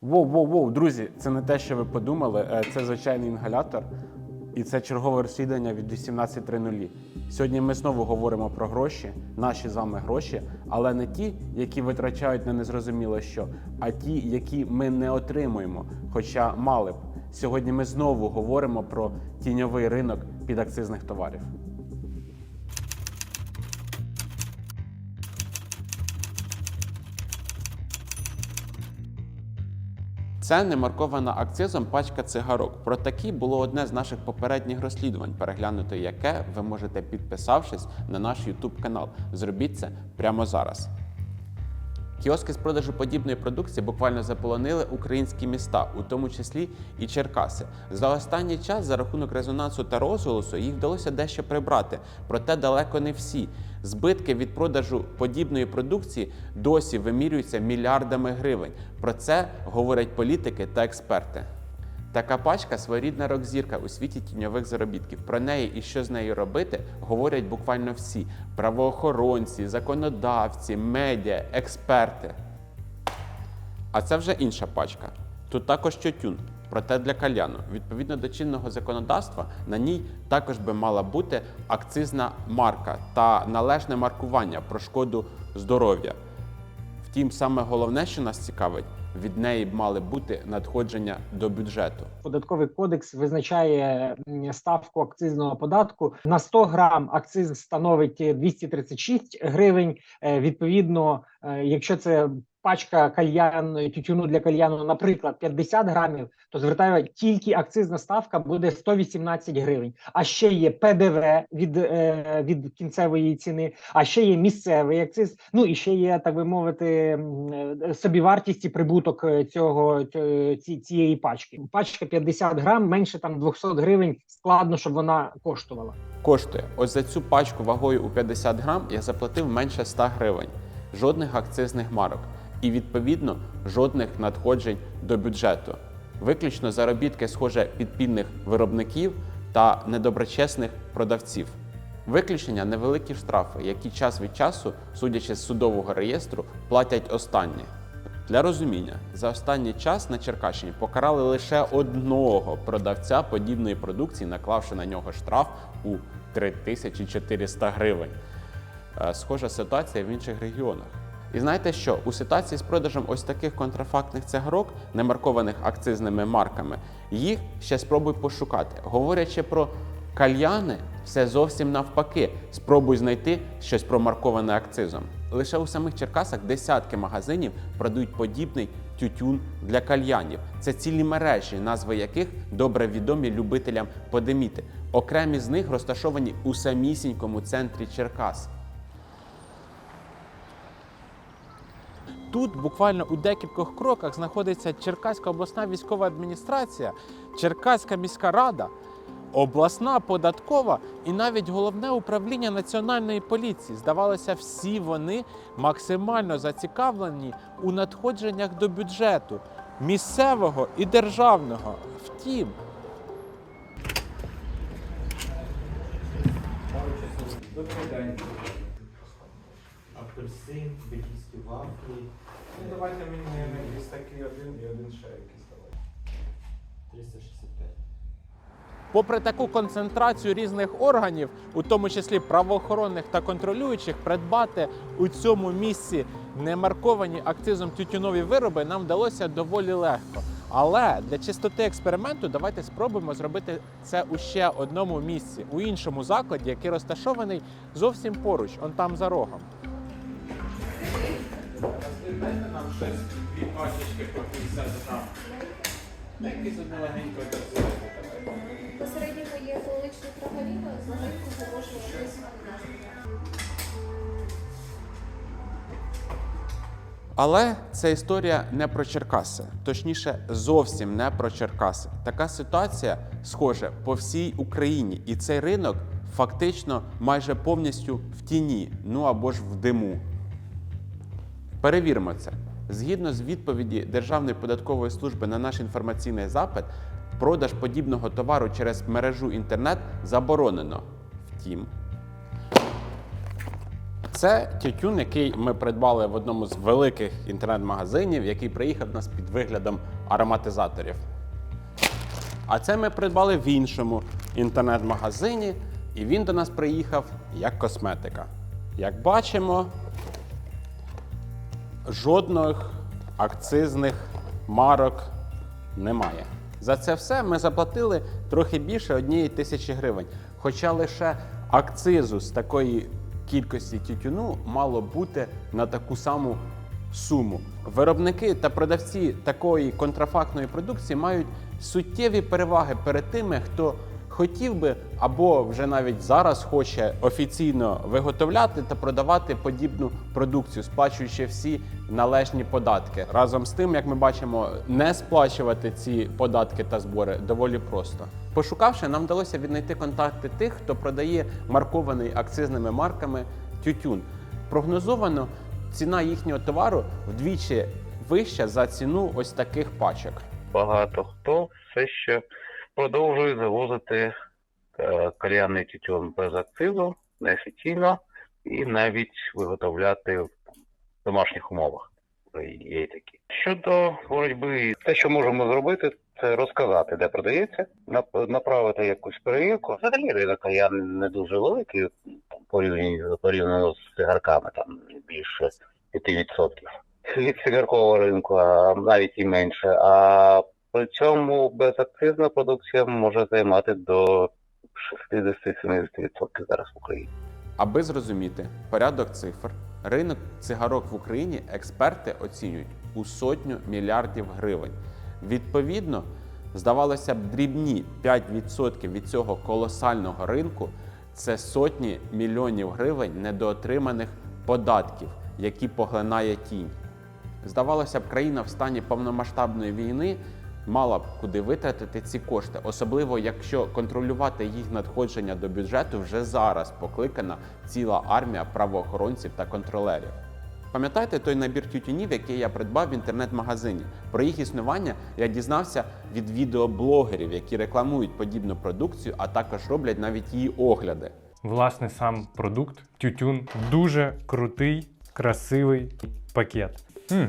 Воу, воу, воу, друзі, це не те, що ви подумали. Е, Це звичайний інгалятор, і це чергове розслідування від 18.00. Сьогодні ми знову говоримо про гроші, наші з вами гроші, але не ті, які витрачають на незрозуміло що, а ті, які ми не отримуємо, хоча мали б. Сьогодні ми знову говоримо про тіньовий ринок підакцизних товарів. Це не маркована акцизом пачка цигарок. Про такі було одне з наших попередніх розслідувань, переглянути яке ви можете підписавшись на наш YouTube канал. Зробіть це прямо зараз. Кіоски з продажу подібної продукції буквально заполонили українські міста, у тому числі і Черкаси. За останній час, за рахунок резонансу та розголосу, їх вдалося дещо прибрати, проте далеко не всі. Збитки від продажу подібної продукції досі вимірюються мільярдами гривень. Про це говорять політики та експерти. Така пачка своєрідна рок-зірка у світі тіньових заробітків. Про неї і що з нею робити говорять буквально всі: правоохоронці, законодавці, медіа, експерти. А це вже інша пачка. Тут також тютюн, проте для кальяну. Відповідно до чинного законодавства, на ній також би мала бути акцизна марка та належне маркування про шкоду здоров'я. Втім, саме головне, що нас цікавить, від неї б мали бути надходження до бюджету. Податковий кодекс визначає ставку акцизного податку на 100 грам. Акциз становить 236 гривень. Е, Відповідно, е, якщо це пачка кальян тютюну для кальяну, наприклад, 50 грамів, то звертаю тільки акцизна ставка буде 118 гривень. А ще є ПДВ від, е, від кінцевої ціни, а ще є місцевий акциз. Ну і ще є, так би мовити, е, собівартість і прибуток е, цього ці- цієї пачки. Пачка 50 грам, менше там 200 гривень. Складно, щоб вона коштувала. Коштує ось за цю пачку вагою у 50 грам я заплатив менше 100 гривень. Жодних акцизних марок і відповідно жодних надходжень до бюджету. Виключно заробітки, схоже, підпільних виробників та недоброчесних продавців. Виключення невеликі штрафи, які час від часу, судячи з судового реєстру, платять останні. Для розуміння, за останній час на Черкащині покарали лише одного продавця подібної продукції, наклавши на нього штраф у 3400 гривень. Е, Схожа ситуація в інших регіонах. І знаєте що? У ситуації з продажем ось таких контрафактних цигарок, не маркованих акцизними марками, їх ще спробуй пошукати. Говорячи про кальяни, все зовсім навпаки. Спробуй знайти щось промарковане акцизом. Лише у самих Черкасах десятки магазинів продають подібний тютюн для кальянів. Це цілі мережі, назви яких добре відомі любителям подиміти. Окремі з них розташовані у самісінькому центрі Черкас. Тут буквально у декількох кроках знаходиться Черкаська обласна військова адміністрація, Черкаська міська рада, обласна податкова і навіть головне управління національної поліції. Здавалося, всі вони максимально зацікавлені у надходженнях до бюджету місцевого і державного. Втім, Добрий день. Апельсин, бельгійські вафлі. Ну, давайте мені якийсь такий один і один ще якийсь давайте. 365. Попри таку концентрацію різних органів, у тому числі правоохоронних та контролюючих, придбати у цьому місці немарковані акцизом тютюнові вироби нам вдалося доволі легко. Але для чистоти експерименту давайте спробуємо зробити це у ще одному місці, у іншому закладі, який розташований зовсім поруч, он там за рогом. Дайте нам щось дві пачечки по 50 грам. Якийсь однолегенько Посередньо є полуничний трагаліна, з легенько хорошого. Але це історія не про Черкаси, точніше, зовсім не про Черкаси. Така ситуація схожа по всій Україні, і цей ринок фактично майже повністю в тіні, ну або ж в диму. Перевіримо це. Згідно з відповіді Державної податкової служби на наш інформаційний запит, продаж подібного товару через мережу інтернет заборонено. Втім, Це тютюн, який ми придбали в одному з великих інтернет-магазинів, який приїхав нас під виглядом ароматизаторів. А це ми придбали в іншому інтернет-магазині, і він до нас приїхав як косметика. Як бачимо, жодних акцизних марок немає. За це все ми заплатили трохи більше однієї тисячі гривень. Хоча лише акцизу з такої кількості тютюну мало бути на таку саму суму. Виробники та продавці такої контрафактної продукції мають суттєві переваги перед тими, хто хотів би або вже навіть зараз хоче офіційно виготовляти та продавати подібну продукцію, сплачуючи всі належні податки. Разом з тим, як ми бачимо, не сплачувати ці податки та збори доволі просто. Пошукавши, нам вдалося віднайти контакти тих, хто продає маркований акцизними марками тютюн. Прогнозовано ціна їхнього товару вдвічі вища за ціну ось таких пачок. багато хто все ще продовжує завозити е, кальянний тютюн без акцизу неофіційно і навіть виготовляти в домашніх умовах. Є такі. Щодо боротьби, те, що можемо зробити, це розказати, де продається, нап- направити якусь перевірку. Взагалі ринок кальян не дуже великий порівняно, порівняно з цигарками, там більше 5% від цигаркового ринку, а навіть і менше. А при цьому безакцизна продукція може займати до 60-70% зараз в Україні. Аби зрозуміти порядок цифр, ринок цигарок в Україні експерти оцінюють у сотню мільярдів гривень. Відповідно, здавалося б, дрібні 5% від цього колосального ринку це сотні мільйонів гривень недоотриманих податків, які поглинає тінь. Здавалося б, країна в стані повномасштабної війни мала б куди витратити ці кошти, особливо якщо контролювати їх надходження до бюджету вже зараз покликана ціла армія правоохоронців та контролерів. Пам'ятаєте той набір тютюнів, який я придбав в інтернет-магазині? Про їх існування я дізнався від відеоблогерів, які рекламують подібну продукцію, а також роблять навіть її огляди. Власне, сам продукт тютюн дуже крутий, красивий пакет. Хм,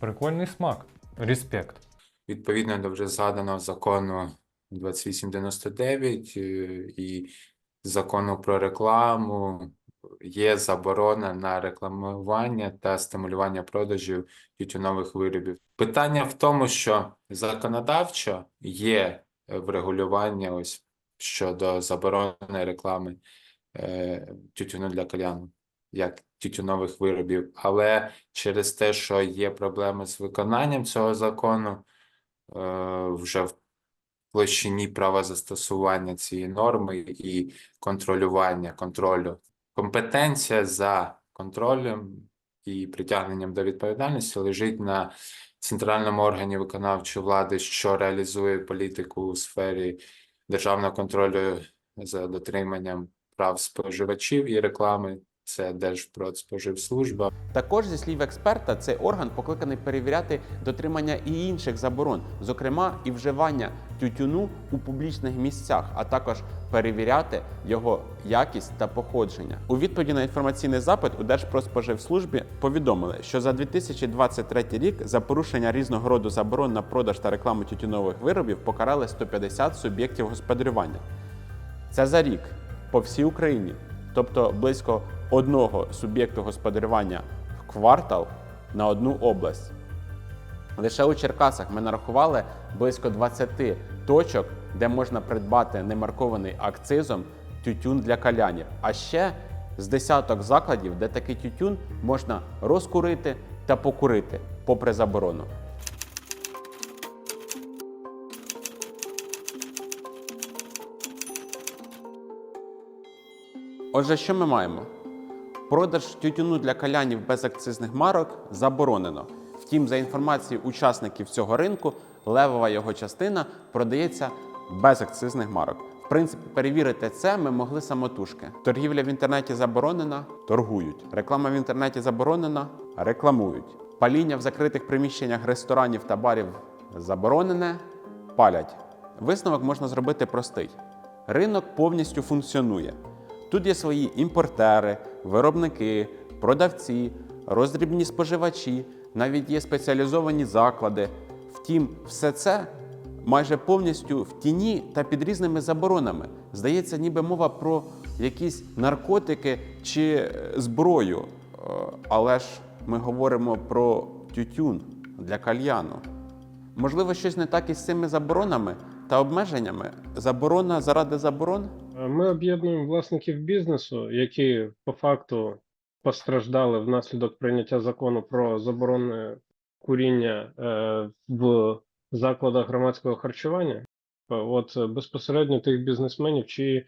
прикольний смак. Респект. Відповідно до вже згаданого закону 2899 е, і закону про рекламу є заборона на рекламування та стимулювання продажів тютюнових виробів. Питання в тому, що законодавчо є е, врегулювання ось щодо заборони реклами е, тютюну для кальяну, як тютюнових виробів, але через те, що є проблеми з виконанням цього закону, вже в площині права застосування цієї норми і контролювання контролю. Компетенція за контролем і притягненням до відповідальності лежить на центральному органі виконавчої влади, що реалізує політику у сфері державного контролю за дотриманням прав споживачів і реклами. Це Держпродспоживслужба. Також, зі слів експерта, цей орган покликаний перевіряти дотримання і інших заборон, зокрема і вживання тютюну у публічних місцях, а також перевіряти його якість та походження. У відповіді на інформаційний запит у Держпродспоживслужбі повідомили, що за 2023 рік за порушення різного роду заборон на продаж та рекламу тютюнових виробів покарали 150 суб'єктів господарювання. Це за рік по всій Україні, тобто близько одного суб'єкту господарювання в квартал на одну область. Лише у Черкасах ми нарахували близько 20 точок, де можна придбати немаркований акцизом тютюн для калянів. А ще з десяток закладів, де такий тютюн можна розкурити та покурити, попри заборону. Отже, що ми маємо? Продаж тютюну для калянів без акцизних марок заборонено. Втім, за інформацією учасників цього ринку, левова його частина продається без акцизних марок. В принципі, перевірити це ми могли самотужки. Торгівля в інтернеті заборонена, торгують. Реклама в інтернеті заборонена, рекламують. Паління в закритих приміщеннях ресторанів та барів заборонене, палять. Висновок можна зробити простий: ринок повністю функціонує. Тут є свої імпортери, виробники, продавці, роздрібні споживачі, навіть є спеціалізовані заклади. Втім, все це майже повністю в тіні та під різними заборонами. Здається, ніби мова про якісь наркотики чи е, зброю. Е, Але ж ми говоримо про тютюн для кальяну. Можливо, щось не так із цими заборонами та обмеженнями. Заборона заради заборон? Ми об'єднуємо власників бізнесу, які по факту постраждали внаслідок прийняття закону про заборону куріння е, в закладах громадського харчування. От е, безпосередньо тих бізнесменів, чиї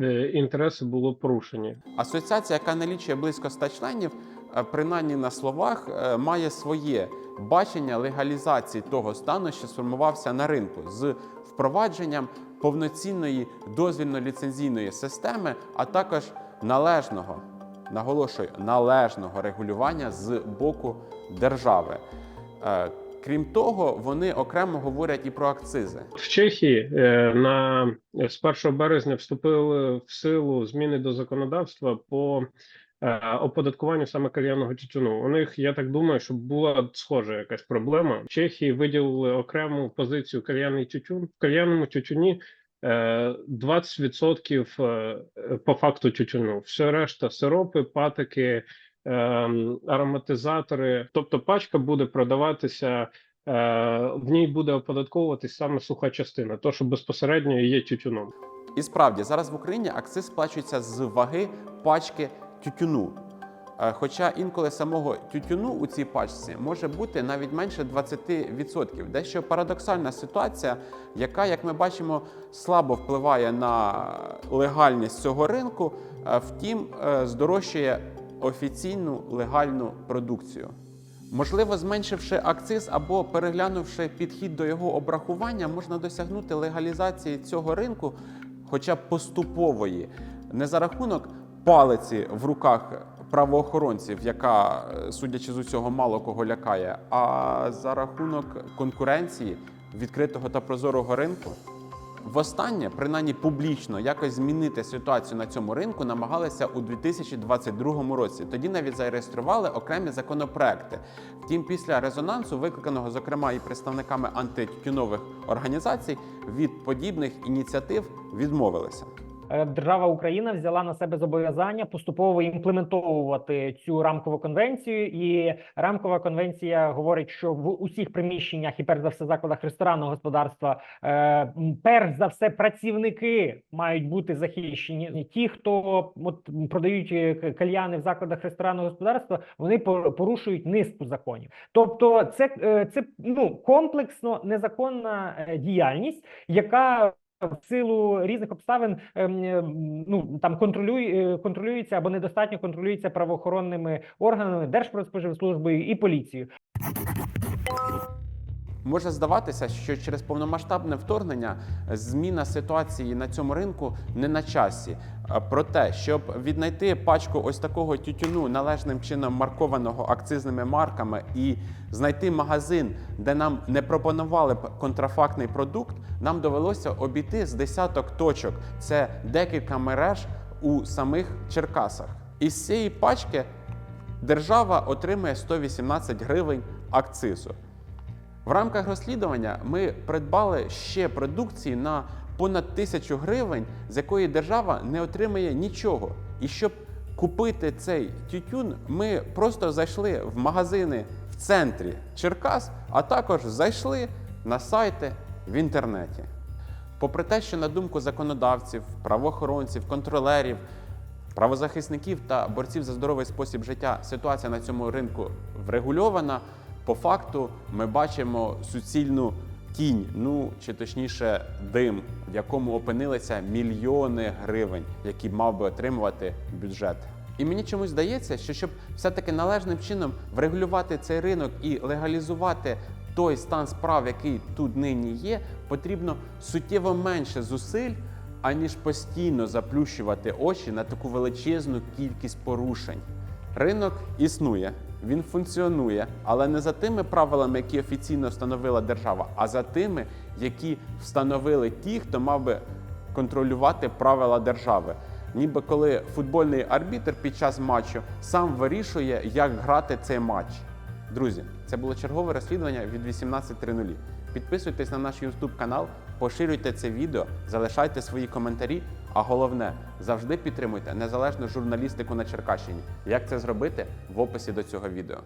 е, інтереси було порушені. Асоціація, яка налічує близько 100 членів, е, принаймні на словах, е, має своє бачення легалізації того стану, що сформувався на ринку з впровадженням повноцінної дозвільно-ліцензійної системи, а також належного, наголошую, належного регулювання з боку держави. Е, Крім того, вони окремо говорять і про акцизи. В Чехії е, на з 1 березня вступили в силу зміни до законодавства по е, оподаткуванню саме кальянного тютюну. У них я так думаю, що була схожа якась проблема. В Чехії виділили окрему позицію кальянний тютюн. В кальянному тютюні е, 20% е, по факту тютюну. Все решта сиропи, патики. Ароматизатори, тобто пачка буде продаватися е, в ній буде оподатковуватись саме суха частина, то що безпосередньо є тютюном. І справді зараз в Україні акциз сплачується з ваги пачки тютюну. Е, Хоча інколи самого тютюну у цій пачці може бути навіть менше 20%. Дещо парадоксальна ситуація, яка, як ми бачимо, слабо впливає на легальність цього ринку, е, втім, е, здорожчує офіційну легальну продукцію. Можливо, зменшивши акциз або переглянувши підхід до його обрахування, можна досягнути легалізації цього ринку, хоча б поступової, не за рахунок палиці в руках правоохоронців, яка, е, судячи з усього, мало кого лякає, а за рахунок конкуренції відкритого та прозорого ринку. Востаннє, принаймні публічно, якось змінити ситуацію на цьому ринку намагалися у 2022 році. Тоді навіть зареєстрували окремі законопроекти. Втім, після резонансу, викликаного зокрема і представниками антитютюнових організацій, від подібних ініціатив відмовилися. Е, Держава Україна взяла на себе зобов'язання поступово імплементовувати цю рамкову конвенцію. І рамкова конвенція говорить, що в усіх приміщеннях і перш за все закладах ресторанного господарства, е, перш за все, працівники мають бути захищені. Ті, хто от продають е, кальяни в закладах ресторанного господарства, вони порушують низку законів. Тобто, це, це ну комплексно незаконна діяльність, яка в силу різних обставин ем, ем, ну там контролює е, контролюється або недостатньо контролюється правоохоронними органами, Держпродспоживслужбою і поліцією. Може здаватися, що через повномасштабне вторгнення зміна ситуації на цьому ринку не на часі. Проте, щоб віднайти пачку ось такого тютюну належним чином маркованого акцизними марками і знайти магазин, де нам не пропонували б контрафактний продукт, нам довелося обійти з десяток точок. Це декілька мереж у самих Черкасах. Із цієї пачки держава отримує 118 гривень акцизу. В рамках розслідування ми придбали ще продукції на понад тисячу гривень, з якої держава не отримає нічого. І щоб купити цей тютюн, ми просто зайшли в магазини в центрі Черкас, а також зайшли на сайти в інтернеті. Попри те, що на думку законодавців, правоохоронців, контролерів, правозахисників та борців за здоровий спосіб життя ситуація на цьому ринку врегульована. По факту ми бачимо суцільну тінь, ну чи точніше дим, в якому опинилися мільйони гривень, які мав би отримувати бюджет. І мені чомусь здається, що щоб все-таки належним чином врегулювати цей ринок і легалізувати той стан справ, який тут нині є, потрібно суттєво менше зусиль, аніж постійно заплющувати очі на таку величезну кількість порушень. Ринок існує, він функціонує, але не за тими правилами, які офіційно встановила держава, а за тими, які встановили ті, хто мав би контролювати правила держави. ніби коли футбольний арбітр під час матчу сам вирішує, як грати цей матч. Друзі, це було чергове розслідування від 18.00. Підписуйтесь на наш YouTube канал, поширюйте це відео, залишайте свої коментарі. А головне, завжди підтримуйте незалежну журналістику на Черкащині. Як це зробити в описі до цього відео.